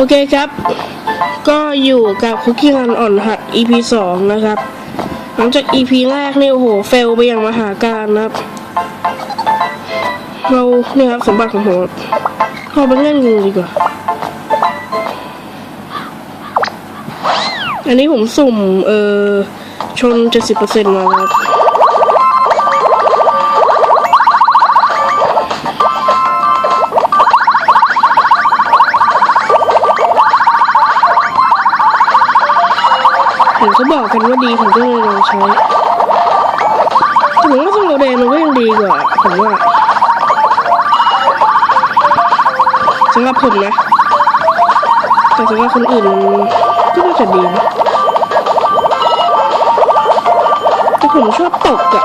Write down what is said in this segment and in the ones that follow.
โอเคครับ ก็อยู่กับคุกกี้รันอ่อนหัด EP สองนะครับ หลังจาก EP แรกนี่โอ้โห เฟลไปอย่างมหาการนะครับ เราเนี่ยครับสมบัติของผมเราไปเล่นงูดีกว่า อันนี้ผมสุ่ม เออชน 70%มาแล้วครับ เห็นเขาบอกกันว่าดีผมก็เลยลองใช้แต่ผมว่าสโลเดนมันก็ยังดีกว่าผมว่าสำหรับผมนะแต่สำหรับคนอื่นมันก็น่าจะดีนะแต่ผมชอบตกอะ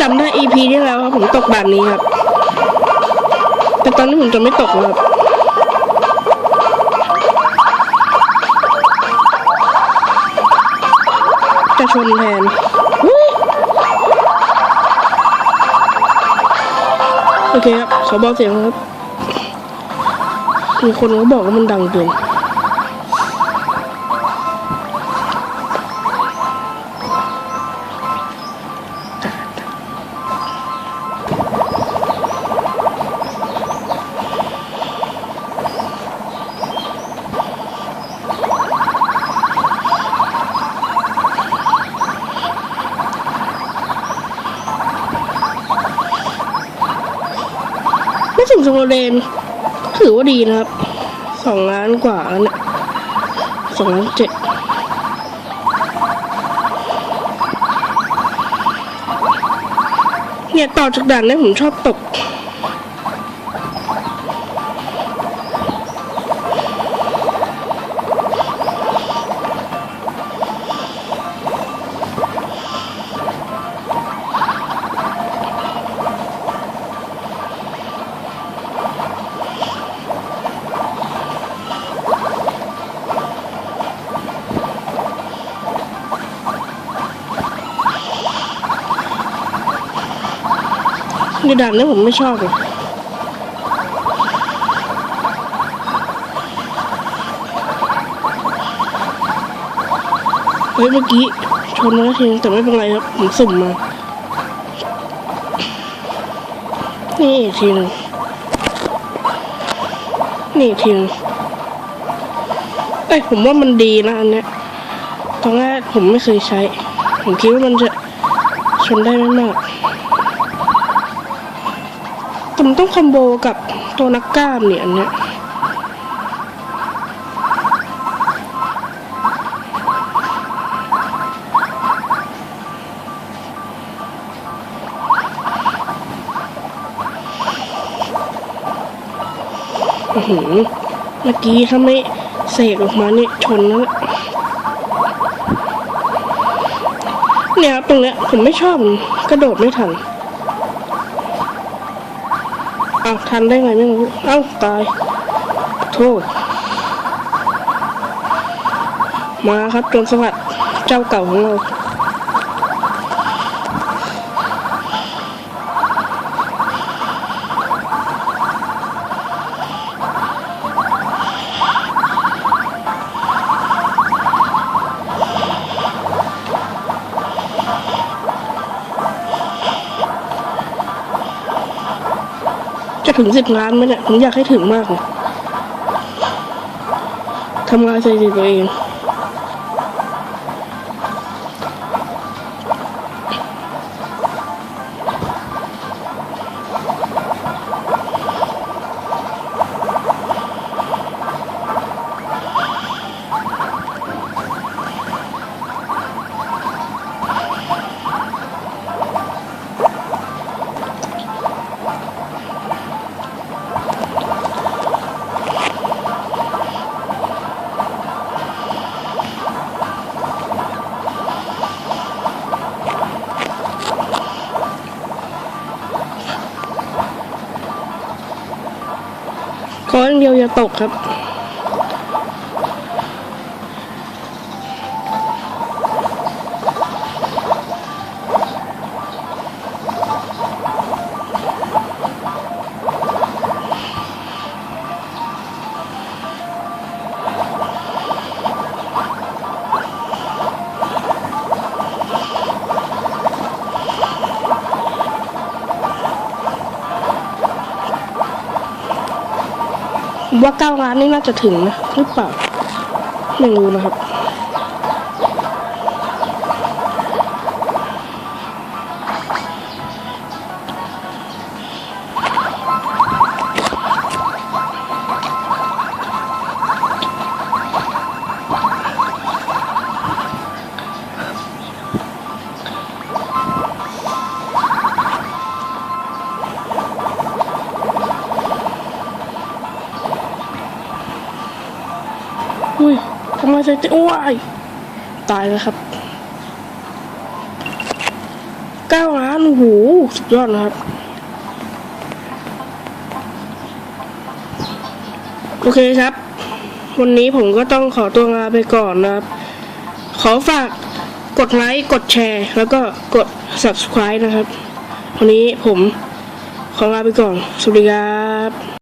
จำได้ EP ที่แล้วครับผมตกด่านนี้ครับ แต่ตอนนี้ผมจะไม่ตกแล้วครับจะชนแทนโอเคครับขอเบาเสียงครับมีคนเขาบอกว่ามันดังเกิน ไม่ถึงสโมเดนถือว่าดีนะครับสองล้านกว่าแล้วเนี่ยสองล้านเจ็ดเนี่ยต่อจากด่านนี้ผมชอบตก ในด่านนี้ผมไม่ชอบเลยเฮ้ยเมื่อกี้ชนมาแล้วทีนึงแต่ไม่เป็นไรครับผมสุ่มมา นี่อีกทีนึงนี่อีกทีนึงเอ้ยผมว่ามันดีนะอันเนี้ยตอนแรกผมไม่เคยใช้ ผมคิดว่ามันจะชนได้ไม่มาก แต่มันต้องคอมโบกับตัวนักกล้ามเนี่ยอันเนี้ยอื้อหือเมื่อกี้ถ้าไม่เสกออกมาเนี่ยชนแล้วเนี่ยเนี่ยครับตรงเนี้ยผมไม่ชอบกระโดดไม่ทัน เอาทันได้ไงไม่รู้เอ้าตาย โทษ มาครับจนสวัสดิ์เจ้าเก่าของเรา ถึงสิบล้านไหมเนี่ยผมอยากให้ถึงมากเลยทำลายสถิติตัวเอง ออย่อย่าตกครับ ว่าเก้าล้านนี่น่าจะถึงนะหรือเปล่าไม่รู้นะครับ อุ้ยทำไมใส่เตอ้วยตายแล้วครับเก้าล้านโอ้โหสุดยอดนะครับ โอเคครับ วันนี้ผมก็ต้องขอตัวลาไปก่อนนะครับ ขอฝากกดไลค์ กดแชร์ แล้วก็กด subscribe นะครับ วันนี้ผมขอลาไปก่อน สวัสดีครับ